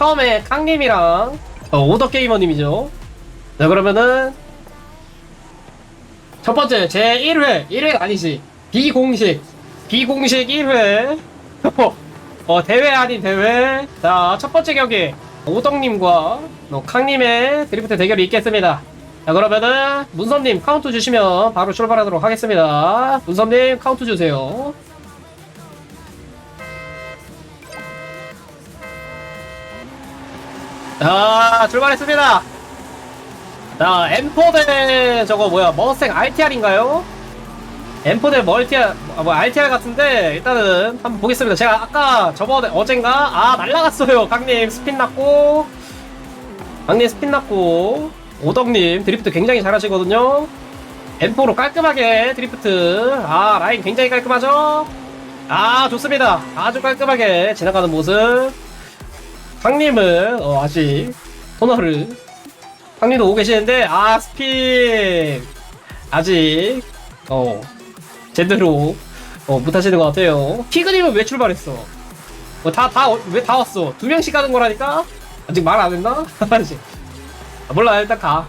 처음에 깡님이랑 어, 오더 게이머님이죠. 자 그러면은 첫 번째 제 1회 1회 아니지 비공식 비공식 1회 어, 대회 아닌 대회 자 첫 번째 경기 오덕님과 어, 캉님의 드리프트 대결이 있겠습니다. 자 그러면은 문섭님 카운트 주시면 바로 출발하도록 하겠습니다. 문섭님 카운트 주세요. 자 출발했습니다. 자 M4 대 저거 뭐야 머스탱 RTR인가요? M4 대 멀티R 아, 뭐 RTR 같은데 일단은 한번 보겠습니다. 제가 아까 저번에 어젠가 아 날라갔어요. 강님 스핀 났고 강님 스핀 났고 오덕님 드리프트 굉장히 잘하시거든요. M4로 깔끔하게 드리프트 아 라인 굉장히 깔끔하죠? 아 좋습니다. 아주 깔끔하게 지나가는 모습. 강님은 어, 아직 토너를 강님도 오고 계시는데 아 스핀 아직 어 제대로 어, 못하시는 것 같아요. 피그님은 왜 출발했어? 뭐다다왜다 왔어? 두 명씩 가는 거라니까? 아직 말 안 했나? 아직. 아, 몰라 일단 가.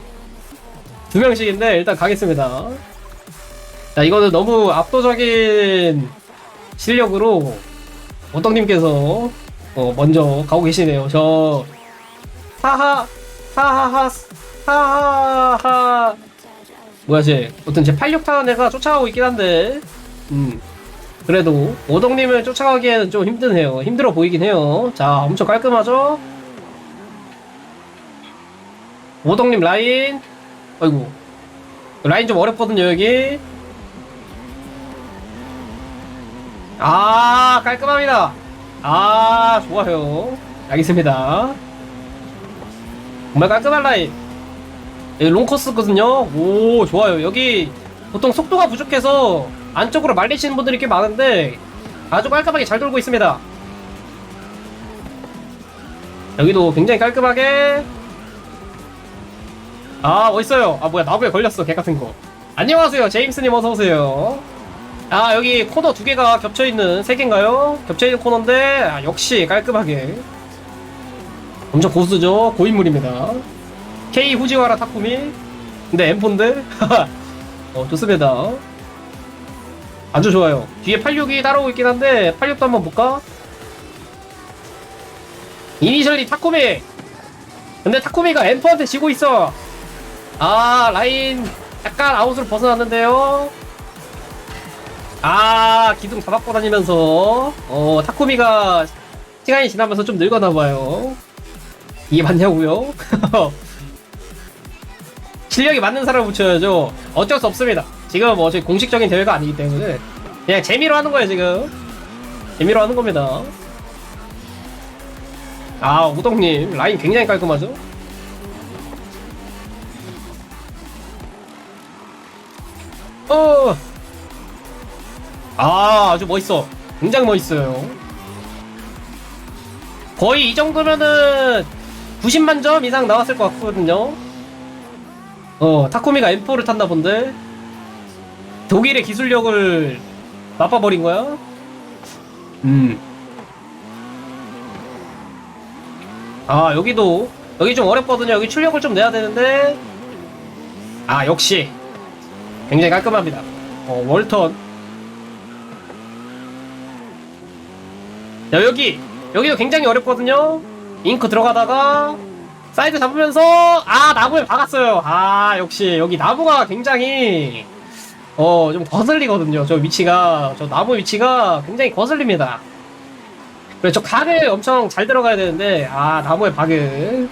두 명씩인데 일단 가겠습니다. 자 이거는 너무 압도적인 실력으로 오떡님께서 어, 먼저 가고 계시네요. 저 하하 하하하 하하하 뭐야 쟤 어떤 제 86타는 애가 쫓아가고 있긴 한데 음 그래도 오덕님을 쫓아가기에는 좀 힘드네요. 힘들어 보이긴 해요. 자 엄청 깔끔하죠? 오덕님 라인 아이고 라인 좀 어렵거든요 여기 아 깔끔합니다 아 좋아요. 알겠습니다. 정말 깔끔한 라인. 여기 롱코스거든요. 오 좋아요. 여기 보통 속도가 부족해서 안쪽으로 말리시는 분들이 꽤 많은데 아주 깔끔하게 잘 돌고 있습니다. 여기도 굉장히 깔끔하게. 아 멋있어요. 아 뭐야 나무에 걸렸어 개 같은 거. 안녕하세요 제임스님 어서오세요 아 여기 코너 두 개가 겹쳐있는 세 개인가요? 겹쳐있는 코너인데 아, 역시 깔끔하게. 엄청 고수죠? 고인물입니다. K 후지와라 타쿠미. 근데 M4인데? 어 좋습니다. 아주 좋아요. 뒤에 86이 따라오고 있긴 한데 86도 한번 볼까? 이니셜리 타쿠미! 근데 타쿠미가 M4한테 지고 있어. 아 라인 약간 아웃으로 벗어났는데요 아 기둥 다 받고 다니면서 어 타쿠미가 시간이 지나면서 좀 늙었나봐요 이게 맞냐고요? 실력이 맞는 사람을 붙여야죠 어쩔 수 없습니다 지금 뭐 저희 공식적인 대회가 아니기 때문에 그냥 재미로 하는 거예요 지금 재미로 하는 겁니다 아 우덕님 라인 굉장히 깔끔하죠? 어. 아, 아주 멋있어. 굉장히 멋있어요. 거의 이 정도면은 90만 점 이상 나왔을 것 같거든요. 어, 타코미가 M4를 탔나 본데. 독일의 기술력을 맛봐버린 거야? 음. 아, 여기도, 여기 좀 어렵거든요. 여기 출력을 좀 내야 되는데. 아, 역시. 굉장히 깔끔합니다. 어, 월턴. 자, 여기. 여기도 굉장히 어렵거든요. 잉크 들어가다가, 사이드 잡으면서, 아, 나무에 박았어요. 아, 역시, 여기 나무가 굉장히, 어, 좀 거슬리거든요. 저 위치가, 저 나무 위치가 굉장히 거슬립니다. 그래, 저 각을 엄청 잘 들어가야 되는데, 아, 나무에 박을.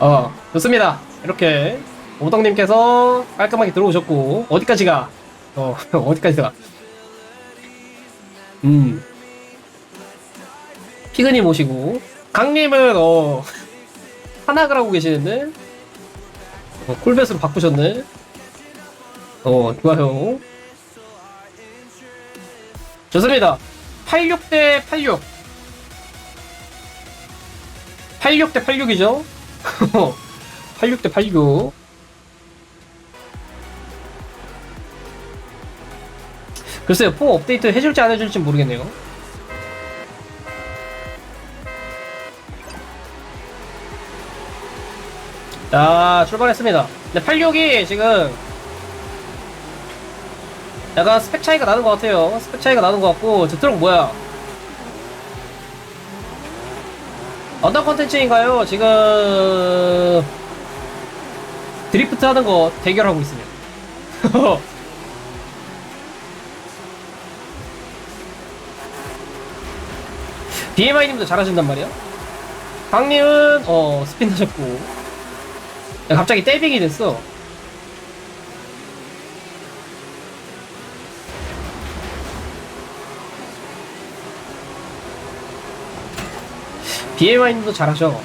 어, 좋습니다. 이렇게. 오덕님께서 깔끔하게 들어오셨고 어디까지 가? 어 어디까지 가? 음 피그님 오시고 강님은 어 하나를 하고 계시는데 어, 쿨벳으로 바꾸셨네. 어 좋아요. 좋습니다. 86 대 86. 86 대 86이죠? 86 대 86. 글쎄요, 포 업데이트 해줄지 안 해줄지 모르겠네요. 자, 출발했습니다. 근데 86이 지금 약간 스펙 차이가 나는 것 같아요. 스펙 차이가 나는 것 같고, 저 트럭 뭐야? 어떤 컨텐츠인가요? 지금 드리프트 하는 거 대결하고 있습니다. BMI님도 잘하신단 말이야? 강님은 어 스핀 하셨고 야, 갑자기 떼빙이 됐어. BMI님도 잘하셔.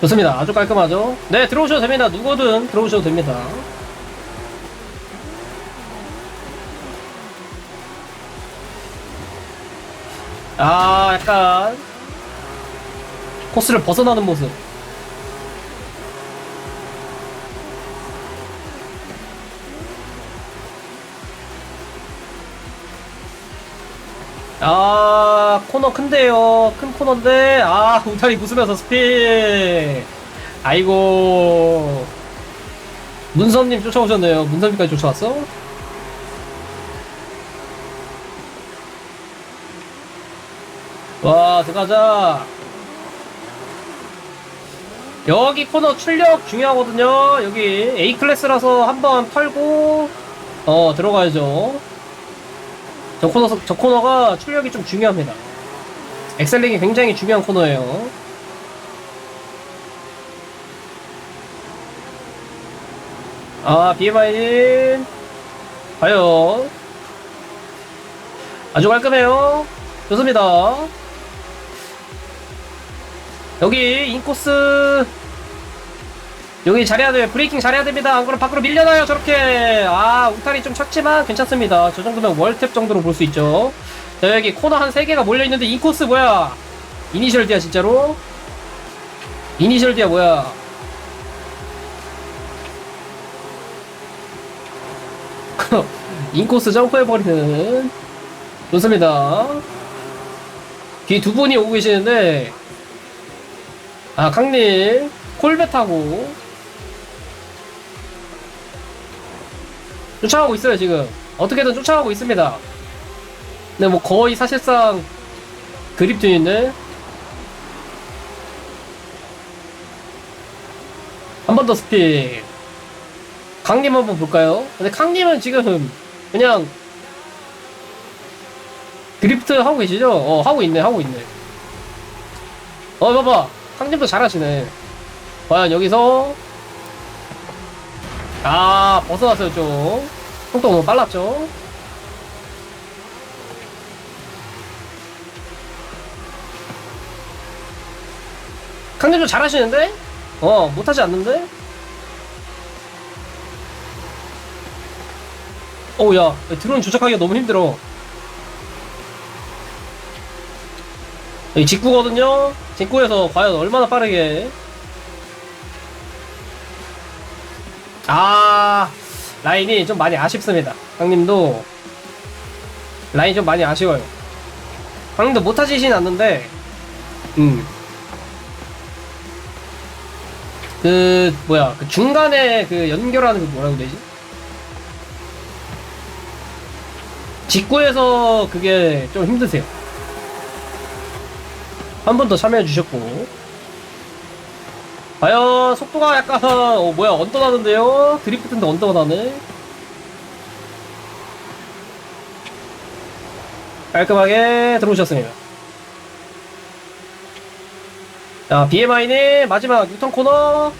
좋습니다. 아주 깔끔하죠? 네 들어오셔도 됩니다. 누구든 들어오셔도 됩니다 아, 약간 코스를 벗어나는 모습. 아, 코너 큰데요. 큰 코너인데, 아, 우타리 웃으면서 스피. 아이고. 문선님 쫓아오셨네요. 문선님까지 쫓아왔어? 와 들어가자. 여기 코너 출력 중요하거든요. 여기 A클래스라서 한번 털고 어 들어가야죠. 저 코너 저 코너가 출력이 좀 중요합니다. 엑셀링이 굉장히 중요한 코너예요. 아 BMI님 과연 아주 깔끔해요. 좋습니다. 여기 인코스 여기 잘해야 돼요. 브레이킹 잘해야 됩니다. 안 그러면 밖으로 밀려나요. 저렇게 아 우탈이 좀 쳤지만 괜찮습니다. 저 정도면 월탭 정도로 볼 수 있죠. 자 여기 코너 한 3개가 몰려있는데 인코스 뭐야 이니셜 디야 진짜로 이니셜 디야 뭐야 인코스 점프해버리는 좋습니다. 뒤에 두 분이 오고 계시는데, 아, 강님, 콜벳하고, 쫓아가고 있어요, 지금. 어떻게든 쫓아가고 있습니다. 근데 뭐 거의 사실상 그립 중인데, 한 번 더 스피. 강님 한번 볼까요? 근데 강님은 지금 그냥 드리프트 하고 계시죠? 어, 하고 있네, 하고 있네. 어, 봐봐. 상님도 잘하시네. 과연 여기서. 아, 벗어났어요, 좀. 속도가 너무 빨랐죠? 강님도 잘하시는데? 어, 못하지 않는데? 어우, 야, 드론 조작하기가 너무 힘들어. 여기 직구거든요. 직구에서 과연 얼마나 빠르게. 아, 라인이 좀 많이 아쉽습니다. 형님도 라인이 좀 많이 아쉬워요. 형님도 못하시진 않는데, 음. 그, 뭐야, 그 중간에 그 연결하는 그 뭐라고 되지? 직구에서 그게 좀 힘드세요. 한번더 참여해 주셨고. 과연 속도가 약간 어 뭐야 언더 나는데요? 드리프트인데 언더가 나네? 깔끔하게 들어오셨습니다. 자 BMI는 마지막 유턴 코너.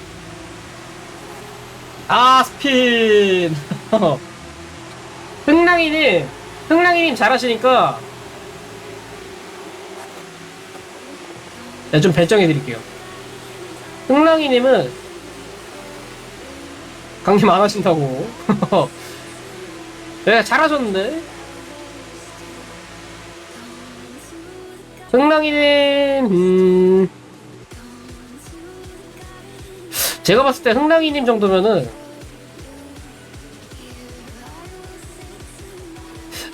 아 스핀. 흥랑이님 흥랑이님 잘하시니까 네, 좀 배정해 드릴게요. 흥랑이님은 강림 안 하신다고. 네, 잘하셨는데. 흥랑이님, 음. 제가 봤을 때 흥랑이님 정도면은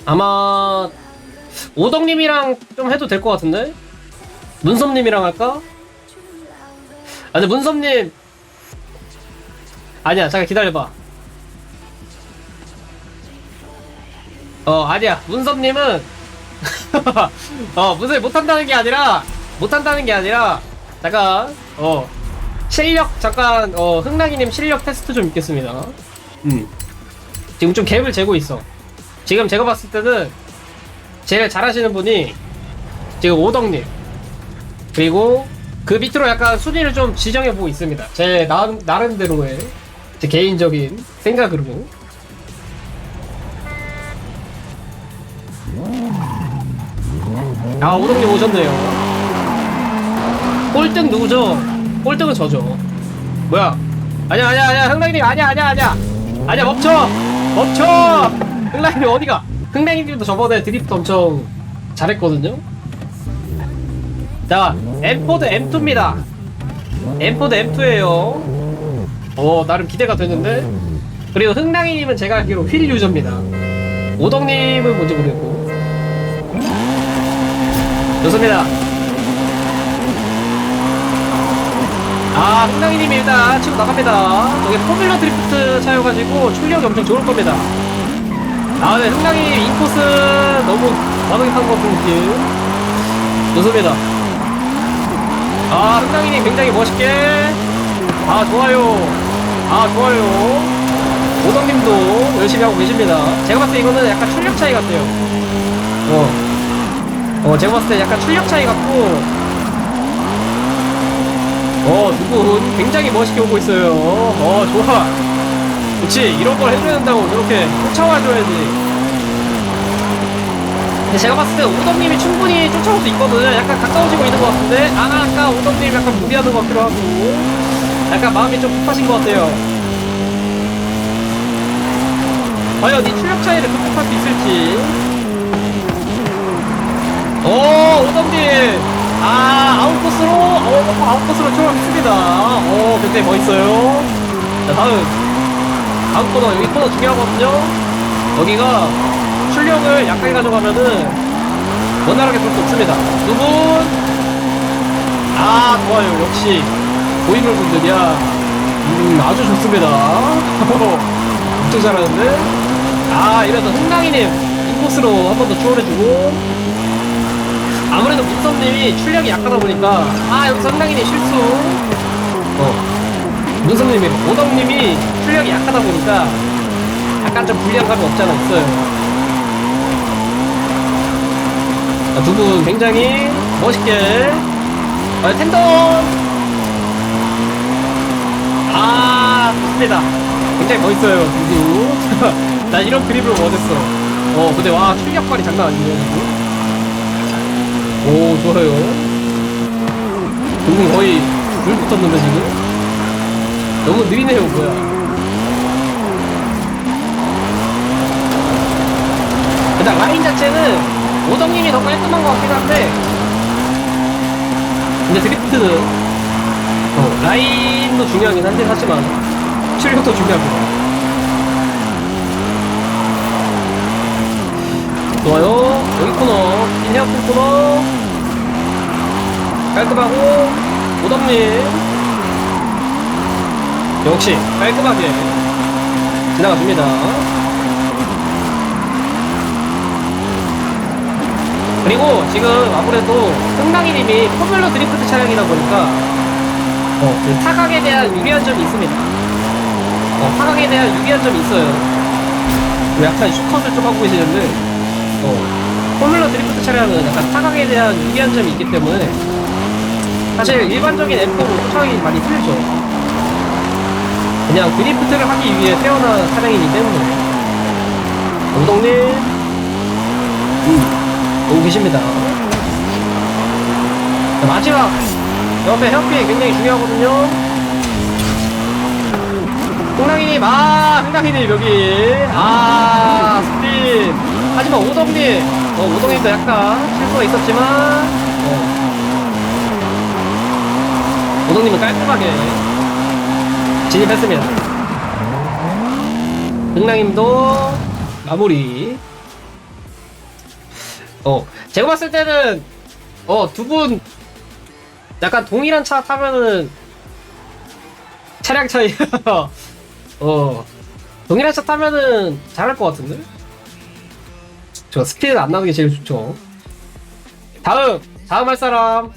아마 오덕님이랑 좀 해도 될 것 같은데? 문섭님이랑 할까? 아 근데 문섭님. 아니야 잠깐 기다려봐. 어 아니야. 문섭님은 어 무슨 못한다는 게 아니라 못한다는 게 아니라 잠깐 어 실력 잠깐 어 흥랑이님 실력 테스트 좀 있겠습니다. 음. 지금 좀 갭을 재고 있어. 지금 제가 봤을 때는 제일 잘하시는 분이 지금 오덕님 그리고 그 밑으로 약간 순위를 좀 지정해 보고 있습니다. 제 나, 나름대로의 제 개인적인 생각으로. 아 오동님 오셨네요. 꼴등 누구죠? 꼴등은 저죠. 뭐야? 아니야 아니야 아니야 흥랑이님 아니야 아니야 아니야 아니야 멈춰 멈춰 흥랑이님 어디가? 흥랑이님도 저번에 드리프트 엄청 잘했거든요. 자, 엠포드 M2입니다. 엠포드 M2예요. 어, 나름 기대가 되는데. 그리고 흥랑이님은 제가 알기로 휠 유저입니다. 오덕님은 뭔지 모르겠고. 좋습니다. 아, 흥랑이님이 일단 치고 나갑니다. 저게 포뮬러 드리프트 차여가지고 출력이 엄청 좋을 겁니다. 아, 네, 흥랑이님 인코스 너무 과도기한 것 같은 느낌. 좋습니다. 아, 흥당이님 굉장히 멋있게. 아, 좋아요. 아, 좋아요. 오덕님도 열심히 하고 계십니다. 제가 봤을 때 이거는 약간 출력 차이 같아요. 어. 어, 제가 봤을 때 약간 출력 차이 같고. 어, 두분 굉장히 멋있게 오고 있어요. 어, 좋아. 그렇지. 이런 걸 해줘야 된다고 저렇게 쫓아와줘야지. 근데 제가 봤을 때 오덕님이 충분히 쫓아올 수 있거든. 약간 가까워지고 있는 것 같은데. 아, 아까 오덕님 약간 무리하는 것 같기도 하고. 약간 마음이 좀 급하신 것 같아요. 과연 이 출력 차이를 극복할 수 있을지. 오, 오덕님. 아, 아웃코스로, 어, 아웃코스로 출발했습니다. 오, 굉장히 멋있어요. 자, 다음. 다음 코너, 여기 코너 중요하거든요. 여기가 출력을 약하게 가져가면은 원활하게 돌수 없습니다. 두 분, 아 좋아요. 역시 고인물 분들이야. 음 아주 좋습니다. 엄청 잘하는데. 아 이래서 흥랑이님 인코스로 한 번 더 추월해주고 아무래도 문선님이 출력이 약하다 보니까 아 여기서 흥랑이님 실수. 어. 문선님이 오덕님이 출력이 약하다 보니까 약간 좀 불리한 감이 없지 않아 있어요. 두 분 굉장히 멋있게. 아, 텐덤 아 좋습니다. 굉장히 멋있어요 두분. 나 이런 그립을 원했어. 어 근데 와 출력발이 장난 아니네요 지금 오 좋아요. 두분 거의 불 붙었는데 지금? 너무 느리네요 뭐야. 일단 라인 자체는 오덕님이 더 깔끔한 것 같긴 한데. 근데 드리프트는 어, 라인도 중요하긴 한데 하지만 출력도 중요합니다. 좋아요. 여기 코너 인리아픈 코너. 깔끔하고 오덕님. 역시 깔끔하게 지나가줍니다 그리고 지금 아무래도 흥랑이님이 포뮬러 드리프트 차량이다 보니까 어, 그 타각에 대한 유리한 점이 있습니다. 어, 타각에 대한 유리한 점이 있어요. 뭐 약간 슈컷을 좀 하고 계시는데 어, 포뮬러 드리프트 차량은 약간 타각에 대한 유리한 점이 있기 때문에 사실 일반적인 M4로 쫓아가기 많이 힘들죠. 그냥 드리프트를 하기 위해 태어난 차량이기 때문에 오동님 음. 오고 계십니다. 자, 마지막 옆에 헤어핀 굉장히 중요하거든요. 흥랑이님, 아, 흥랑이님 여기. 아, 스팀. 하지만 오동님, 어, 오동님도 약간 실수가 있었지만, 어. 오동님은 깔끔하게 진입했습니다. 흥랑님도 마무리. 어, 제가 봤을 때는, 어, 두 분, 약간 동일한 차 타면은 차량 차이. 어 동일한 차 타면은 잘할 것 같은데? 저 스피드 안 나는 게 제일 좋죠. 다음 다음 할 사람.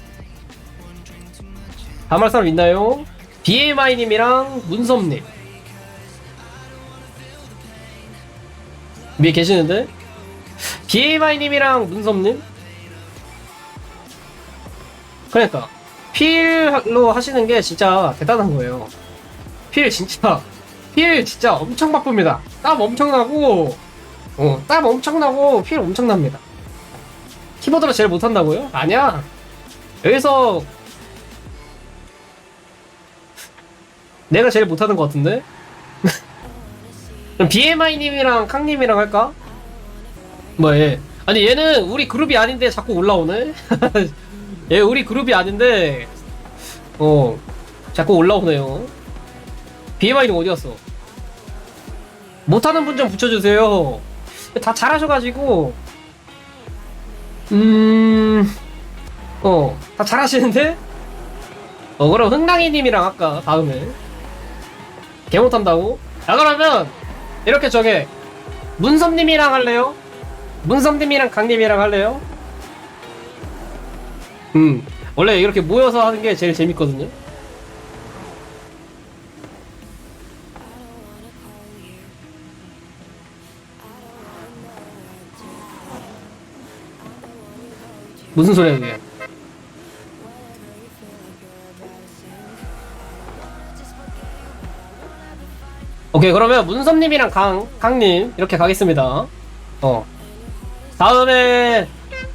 다음 할 사람 있나요? BMI님이랑 문섭님. 위에 계시는데 BMI님이랑 문섭님 그러니까 필로 하시는 게 진짜 대단한 거예요. 필 진짜 필 진짜 엄청 바쁩니다. 땀 엄청나고 어, 땀 엄청나고 필 엄청납니다. 키보드로 제일 못한다고요? 아니야. 여기서 내가 제일 못하는 것 같은데? 그럼 BMI님이랑 캉님이랑 할까? 뭐 얘. 아니 얘는 우리 그룹이 아닌데 자꾸 올라오네? 얘 우리 그룹이 아닌데 어 자꾸 올라오네요. BMI는 어디 갔어? 못하는 분 좀 붙여주세요. 다 잘하셔가지고 음어다 잘하시는데? 어 그럼 흥랑이님이랑 아까 다음에 개 못한다고? 야 그러면 이렇게 저게 문섭님이랑 할래요 문섭님이랑 강님이랑 할래요 음 원래 이렇게 모여서 하는 게 제일 재밌거든요. 무슨 소리야 그게? 오케이 그러면 문섭님이랑 강 강님 이렇게 가겠습니다. 어 다음에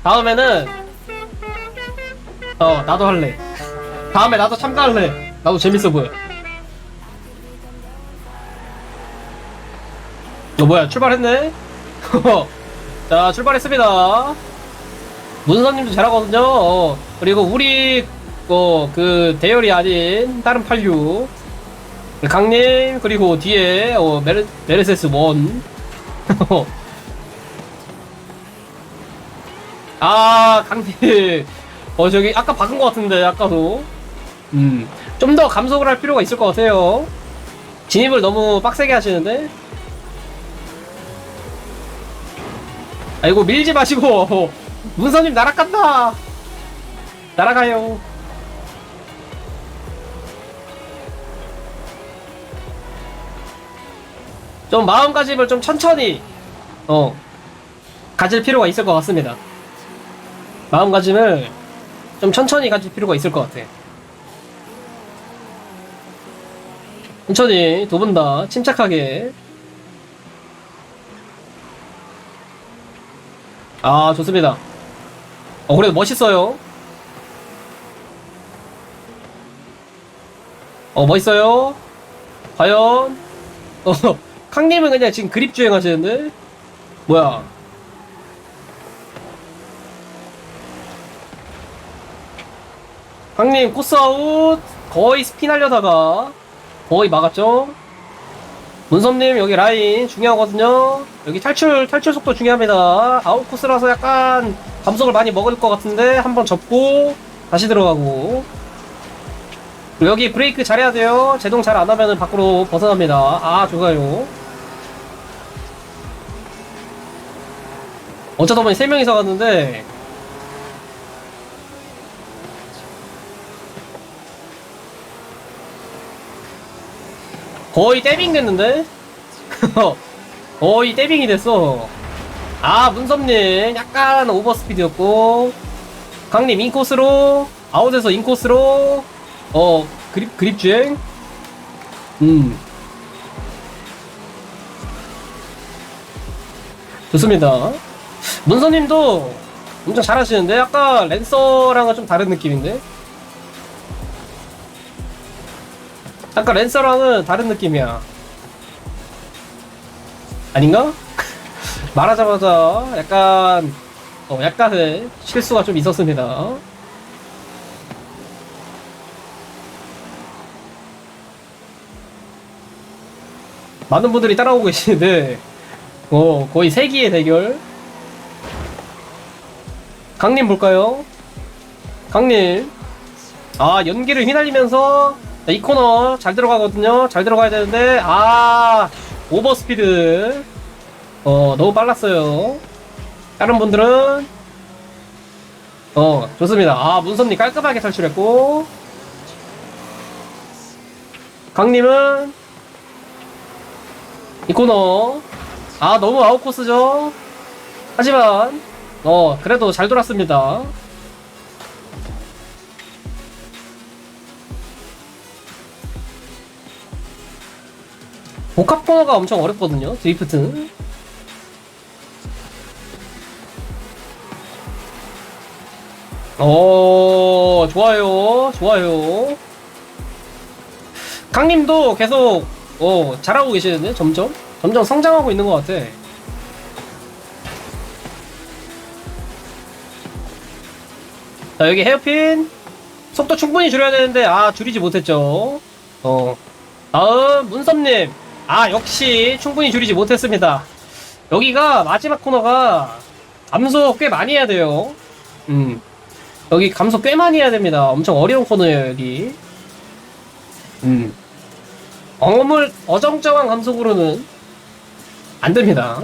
다음에는 어 나도 할래. 다음에 나도 참가할래. 나도 재밌어 보여. 어 뭐야 출발했네? 자 출발했습니다. 문선님도 잘하거든요. 어, 그리고 우리 어, 그 대열이 아닌 다른 86 강님 그리고 뒤에 어, 메르, 메르세스 원 아, 강님. 어, 저기, 아까 바꾼 것 같은데, 아까도. 음. 좀 더 감속을 할 필요가 있을 것 같아요. 진입을 너무 빡세게 하시는데? 아이고, 밀지 마시고. 문선님 날아간다! 날아가요. 좀 마음가짐을 좀 천천히, 어, 가질 필요가 있을 것 같습니다. 마음가짐을 좀 천천히 가질 필요가 있을 것 같아. 천천히 두 분 다 침착하게. 아 좋습니다. 어 그래도 멋있어요. 어 멋있어요. 과연 어 캉님은 그냥 지금 그립 주행하시는데 뭐야? 형님 코스 아웃. 거의 스피 날려다가 거의 막았죠? 문섭님 여기 라인 중요하거든요. 여기 탈출 탈출 속도 중요합니다. 아웃 코스라서 약간 감속을 많이 먹을 것 같은데 한번 접고 다시 들어가고. 여기 브레이크 잘해야 돼요. 제동 잘 안하면 밖으로 벗어납니다. 아 좋아요. 어쩌다 보니 3명이서 갔는데 거의 떼빙 됐는데? 거의 떼빙이 됐어. 아, 문섭님, 약간 오버스피드였고, 강님 인코스로, 아웃에서 인코스로, 어, 그립, 그립 주행? 음. 좋습니다. 문서님도 엄청 잘하시는데, 아까 랜서랑은 좀 다른 느낌인데? 아까 랜서랑은 다른 느낌이야. 아닌가? 말하자마자 약간 어, 약간의 실수가 좀 있었습니다. 많은 분들이 따라오고 계시는데 어, 거의 세기의 대결. 강님 볼까요? 강님 아 연기를 휘날리면서 자, 이 코너 잘 들어가거든요. 잘 들어가야 되는데 아 오버스피드. 어 너무 빨랐어요. 다른 분들은? 어 좋습니다. 아 문선님 깔끔하게 탈출했고. 강님은? 이 코너. 아 너무 아웃코스죠? 하지만 어 그래도 잘 돌았습니다 복합 코너가 엄청 어렵거든요 드리프트는 오 좋아요 좋아요. 강님도 계속 어 잘하고 계시는데 점점? 점점 성장하고 있는 것 같아. 자 여기 헤어핀. 속도 충분히 줄여야 되는데 아 줄이지 못했죠. 어. 다음 문섭님 아 역시 충분히 줄이지 못했습니다. 여기가 마지막 코너가 감소 꽤 많이 해야 돼요. 음 여기 감소 꽤 많이 해야 됩니다. 엄청 어려운 코너예요 여기. 음 어물 어정쩡한 감속으로는 안 됩니다.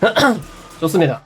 좋습니다